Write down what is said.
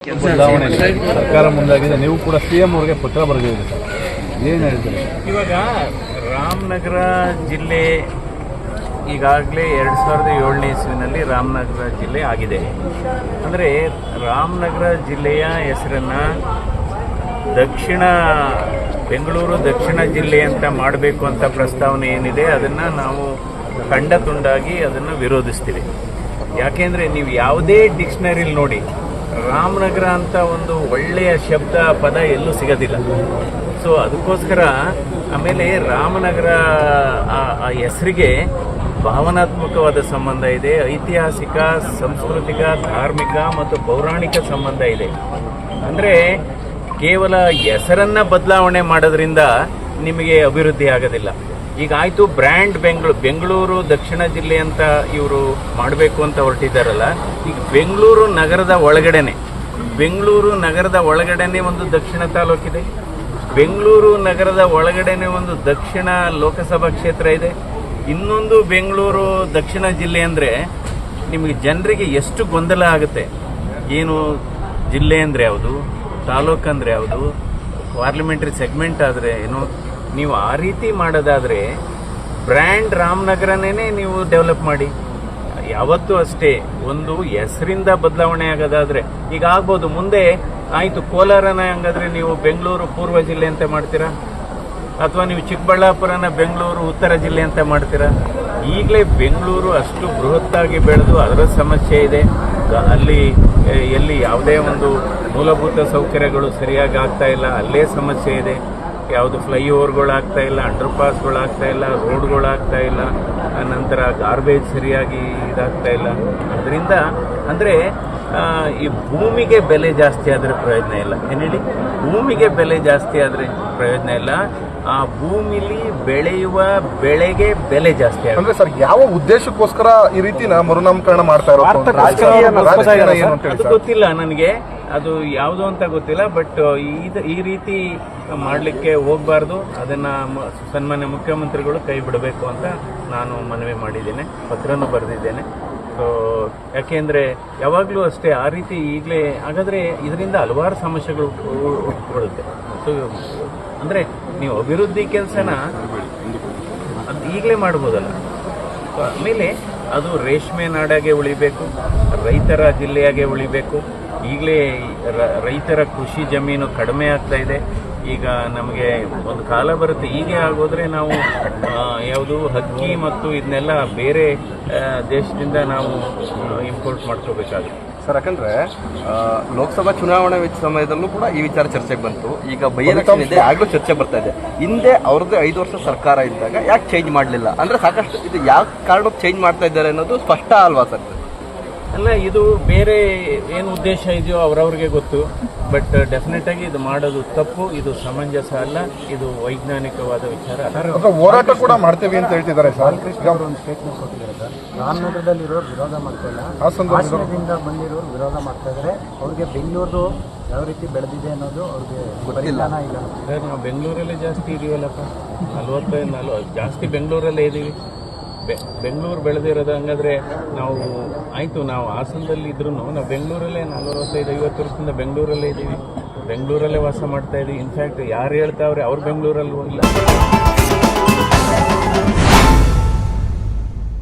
ಸರ್ಕಾರ ಮುಂದಾಗಿದೆ ನೀವು ಕೂಡ ಸಿಎಂ ಅವರಿಗೆ ಪತ್ರ ಬರೆದಿದ್ದೀರಿ ಸರ್. ಏನು ಹೇಳ್ತೀರಿ ಇವಾಗ ರಾಮನಗರ ಜಿಲ್ಲೆ ಈಗಾಗಲೇ ಎರಡು ಸಾವಿರದ ಏಳನೇ ಇಸ್ವಿನಲ್ಲಿ ರಾಮನಗರ ಜಿಲ್ಲೆ ಆಗಿದೆ. ಅಂದರೆ ರಾಮನಗರ ಜಿಲ್ಲೆಯ ಹೆಸರನ್ನು ದಕ್ಷಿಣ, ಬೆಂಗಳೂರು ದಕ್ಷಿಣ ಜಿಲ್ಲೆ ಅಂತ ಮಾಡಬೇಕು ಅಂತ ಪ್ರಸ್ತಾವನೆ ಏನಿದೆ, ಅದನ್ನು ನಾವು ಖಂಡ ತುಂಡಾಗಿ ಅದನ್ನು ವಿರೋಧಿಸ್ತೀವಿ. ಯಾಕೆಂದರೆ ನೀವು ಯಾವುದೇ ಡಿಕ್ಷನರಿಲಿ ನೋಡಿ ರಾಮನಗರ ಅಂತ ಒಂದು ಒಳ್ಳೆಯ ಶಬ್ದ ಪದ ಎಲ್ಲೂ ಸಿಗೋದಿಲ್ಲ. ಸೊ ಅದಕ್ಕೋಸ್ಕರ ಆಮೇಲೆ ರಾಮನಗರ ಆ- ಹೆಸರಿಗೆ ಭಾವನಾತ್ಮಕವಾದ ಸಂಬಂಧ ಇದೆ, ಐತಿಹಾಸಿಕ, ಸಾಂಸ್ಕೃತಿಕ, ಧಾರ್ಮಿಕ ಮತ್ತು ಪೌರಾಣಿಕ ಸಂಬಂಧ ಇದೆ. ಅಂದರೆ ಕೇವಲ ಹೆಸರನ್ನು ಬದಲಾವಣೆ ಮಾಡೋದ್ರಿಂದ ನಿಮಗೆ ಅಭಿವೃದ್ಧಿ ಆಗೋದಿಲ್ಲ. ಈಗ ಆಯಿತು, ಬ್ರ್ಯಾಂಡ್ ಬೆಂಗಳೂರು ಬೆಂಗಳೂರು ದಕ್ಷಿಣ ಜಿಲ್ಲೆ ಅಂತ ಇವರು ಮಾಡಬೇಕು ಅಂತ ಹೊರಟಿದ್ದಾರಲ್ಲ, ಈಗ ಬೆಂಗಳೂರು ನಗರದ ಒಳಗಡೆನೆ, ಬೆಂಗಳೂರು ನಗರದ ಒಳಗಡೆನೆ ಒಂದು ದಕ್ಷಿಣ ತಾಲೂಕಿದೆ, ಬೆಂಗಳೂರು ನಗರದ ಒಳಗಡೆನೆ ಒಂದು ದಕ್ಷಿಣ ಲೋಕಸಭಾ ಕ್ಷೇತ್ರ ಇದೆ. ಇನ್ನೊಂದು ಬೆಂಗಳೂರು ದಕ್ಷಿಣ ಜಿಲ್ಲೆ ಅಂದರೆ ನಿಮಗೆ ಜನರಿಗೆ ಎಷ್ಟು ಗೊಂದಲ ಆಗುತ್ತೆ? ಏನು ಜಿಲ್ಲೆ ಅಂದರೆ ಯಾವುದು? ತಾಲೂಕು ಅಂದರೆ ಯಾವುದು? ಪಾರ್ಲಿಮೆಂಟ್ರಿ ಸೆಗ್ಮೆಂಟ್ ಆದರೆ ಏನು ನೀವು ಆ ರೀತಿ ಮಾಡೋದಾದರೆ ಬ್ರ್ಯಾಂಡ್ ರಾಮನಗರನೇ ನೀವು ಡೆವಲಪ್ ಮಾಡಿ. ಯಾವತ್ತೂ ಅಷ್ಟೇ ಒಂದು ಹೆಸರಿಂದ ಬದಲಾವಣೆ ಆಗೋದಾದರೆ ಈಗ ಆಗ್ಬೋದು, ಮುಂದೆ ಆಯಿತು, ಕೋಲಾರನ ಹಂಗಾದ್ರೆ ನೀವು ಬೆಂಗಳೂರು ಪೂರ್ವ ಜಿಲ್ಲೆ ಅಂತ ಮಾಡ್ತೀರಾ? ಅಥವಾ ನೀವು ಚಿಕ್ಕಬಳ್ಳಾಪುರನ ಬೆಂಗಳೂರು ಉತ್ತರ ಜಿಲ್ಲೆ ಅಂತ ಮಾಡ್ತೀರಾ? ಈಗಲೇ ಬೆಂಗಳೂರು ಅಷ್ಟು ಬೃಹತ್ತಾಗಿ ಬೆಳೆದು ಅದರ ಸಮಸ್ಯೆ ಇದೆ. ಅಲ್ಲಿ ಎಲ್ಲಿ ಯಾವುದೇ ಒಂದು ಮೂಲಭೂತ ಸೌಕರ್ಯಗಳು ಸರಿಯಾಗಿ ಆಗ್ತಾ ಇಲ್ಲ, ಅಲ್ಲೇ ಸಮಸ್ಯೆ ಇದೆ. ಯಾವುದು ಫ್ಲೈಓವರ್ಗಳಾಗ್ತಾ ಇಲ್ಲ ಅಂಡರ್ ಪಾಸ್ಗಳು ಆಗ್ತಾ ಇಲ್ಲ ರೋಡ್ಗಳು ಆಗ್ತಾ ಇಲ್ಲ ನಂತರ ಗಾರ್ಬೇಜ್ ಸರಿಯಾಗಿ ಇದಾಗ್ತಾ ಇಲ್ಲ. ಅದರಿಂದ ಅಂದರೆ ಈ ಭೂಮಿಗೆ ಬೆಲೆ ಜಾಸ್ತಿ ಆದರೆ ಪ್ರಯೋಜನ ಇಲ್ಲ. ಏನು ಹೇಳಿ? ಭೂಮಿಗೆ ಬೆಲೆ ಜಾಸ್ತಿ ಆದರೆ ಪ್ರಯೋಜನ ಇಲ್ಲ. ಆ ಭೂಮಿಲಿ ಬೆಳೆಯುವ ಬೆಳೆಗೆ ಬೆಲೆ ಜಾಸ್ತಿ ಅಂದ್ರೆ ಸರ್ ಯಾವ ಉದ್ದೇಶಕ್ಕೋಸ್ಕರ ಈ ರೀತಿನ ಮರುನಾಮಕರಣ ಮಾಡ್ತಾ ಇರೋ ರಾಜಕೀಯ ನಡೆಸ್ತಾ ಇದ್ದಾರೆ ಏನು ಸರ್. ಅಂತ ಹೇಳಿ ಅದು ಸರ್? ಗೊತ್ತಿಲ್ಲ ನನಗೆ. ಅದು ಯಾವುದು ಅಂತ ಗೊತ್ತಿಲ್ಲ ಬಟ್ ಈ ರೀತಿ ಮಾಡಲಿಕ್ಕೆ ಹೋಗಬಾರ್ದು. ಅದನ್ನ ಸನ್ಮಾನ್ಯ ಮುಖ್ಯಮಂತ್ರಿಗಳು ಕೈ ಬಿಡಬೇಕು ಅಂತ ನಾನು ಮನವಿ ಮಾಡಿದ್ದೇನೆ. ಪತ್ರನೂ ಬರೆದಿದ್ದೇನೆ. ಸೊ ಯಾಕೆಂದ್ರೆ ಯಾವಾಗಲೂ ಅಷ್ಟೇ ಆ ರೀತಿ ಈಗಲೇ, ಹಾಗಾದ್ರೆ ಇದರಿಂದ ಹಲವಾರು ಸಮಸ್ಯೆಗಳು ಉ- ಅಂದರೆ ಸೊ ಅಂದ್ರೆ ನೀವು ಅಭಿವೃದ್ಧಿ ಕೆಲಸನ ಅದು ಈಗಲೇ ಮಾಡ್ಬೋದಲ್ಲ. ಆಮೇಲೆ ಅದು ರೇಷ್ಮೆ ನಾಡಾಗೆ ಉಳಿಬೇಕು, ರೈತರ ಜಿಲ್ಲೆಯಾಗೆ ಉಳಿಬೇಕು. ಈಗಲೇ ರೈತರ ಕೃಷಿ ಜಮೀನು ಕಡಿಮೆ ಆಗ್ತಾ ಇದೆ. ಈಗ ನಮಗೆ ಒಂದು ಕಾಲ ಬರುತ್ತೆ. ಹೀಗೆ ಆಗೋದ್ರೆ ನಾವು ಯಾವುದು ಹಕ್ಕಿ ಮತ್ತು ಇದನ್ನೆಲ್ಲ ಬೇರೆ ದೇಶದಿಂದ ನಾವು ಇಂಪೋರ್ಟ್ ಮಾಡ್ಕೋಬೇಕಾಗುತ್ತೆ. ಸರ್ ಯಾಕಂದ್ರೆ ಲೋಕಸಭಾ ಚುನಾವಣೆ ವೆಚ್ಚ ಸಮಯದಲ್ಲೂ ಕೂಡ ಈ ವಿಚಾರ ಚರ್ಚೆಗೆ ಬಂತು. ಈಗ ಬೈ ಎಲೆಕ್ಷನ್ ಇದೆ ಆಗಲೂ ಚರ್ಚೆ ಬರ್ತಾ ಇದೆ. ಹಿಂದೆ ಅವ್ರದ್ದು ಐದು ವರ್ಷ ಸರ್ಕಾರ ಇದ್ದಾಗ ಯಾಕೆ ಚೇಂಜ್ ಮಾಡಲಿಲ್ಲ? ಅಂದ್ರೆ ಸಾಕಷ್ಟು ಇದು ಯಾವ ಕಾರಣಕ್ಕೆ ಚೇಂಜ್ ಮಾಡ್ತಾ ಇದ್ದಾರೆ ಅನ್ನೋದು ಸ್ಪಷ್ಟ ಅಲ್ವಾ ಸರ್? ಅಲ್ಲ ಇದು ಬೇರೆ ಏನು ಉದ್ದೇಶ ಇದೆಯೋ ಅವರವ್ರಿಗೆ ಗೊತ್ತು ಬಟ್ ಡೆಫಿನೆಟ್ ಆಗಿ ಇದು ಮಾಡೋದು ತಪ್ಪು ಇದು ಸಮಂಜಸ ಅಲ್ಲ ಇದು ವೈಜ್ಞಾನಿಕವಾದ ವಿಚಾರ ಹೋರಾಟ ಕೂಡ ಮಾಡ್ತೇವೆ ಅಂತ ಹೇಳ್ತಿದ್ದಾರೆ ಸರ್. ಒಂದು ಸ್ಟೇಟ್ಮೆಂಟ್ ಕೊಟ್ಟಿದ್ದಾರೆ ಸರ್. ರಾಮನಗರದಲ್ಲಿರೋರು ವಿರೋಧ ಮಾಡ್ತಾ ಇಲ್ಲ. ಹಾಸನದಿಂದ ಬಂದಿರೋರು ವಿರೋಧ ಮಾಡ್ತಾ ಇದ್ದಾರೆ. ಅವ್ರಿಗೆ ಬೆಂಗಳೂರು ಯಾವ ರೀತಿ ಬೆಳೆದಿದೆ ಅನ್ನೋದು ಅವ್ರಿಗೆ ಗೊತ್ತಿಲ್ಲ. ಇಲ್ಲ. ಸರ್ ನಾವು ಬೆಂಗಳೂರಲ್ಲೇ ಜಾಸ್ತಿ ಇದೀವಲ್ಲಪ್ಪ. ನಲ್ವತ್ತೈದು ನಲ್ವ ಜಾಸ್ತಿ ಬೆಂಗಳೂರಲ್ಲೇ ಇದ್ದೀವಿ ಬೆಂಗಳೂರು ಬೆಳೆದಿರೋದು ಹಂಗಾದ್ರೆ ನಾವು, ಆಯಿತು ನಾವು ಹಾಸನದಲ್ಲಿ ಇದ್ರೂ ನಾವು ಬೆಂಗಳೂರಲ್ಲೇ ನಲ್ವತ್ತೈದು ಐವತ್ತು ವರ್ಷದಿಂದ ಬೆಂಗಳೂರಲ್ಲೇ ಇದ್ದೀವಿ. ಬೆಂಗಳೂರಲ್ಲೇ ವಾಸ ಮಾಡ್ತಾ ಇದ್ದೀವಿ. ಇನ್ಫ್ಯಾಕ್ಟ್ ಯಾರು ಹೇಳ್ತಾವ್ರೆ, ಅವ್ರು ಬೆಂಗಳೂರಲ್ಲಿ ಇಲ್ಲ.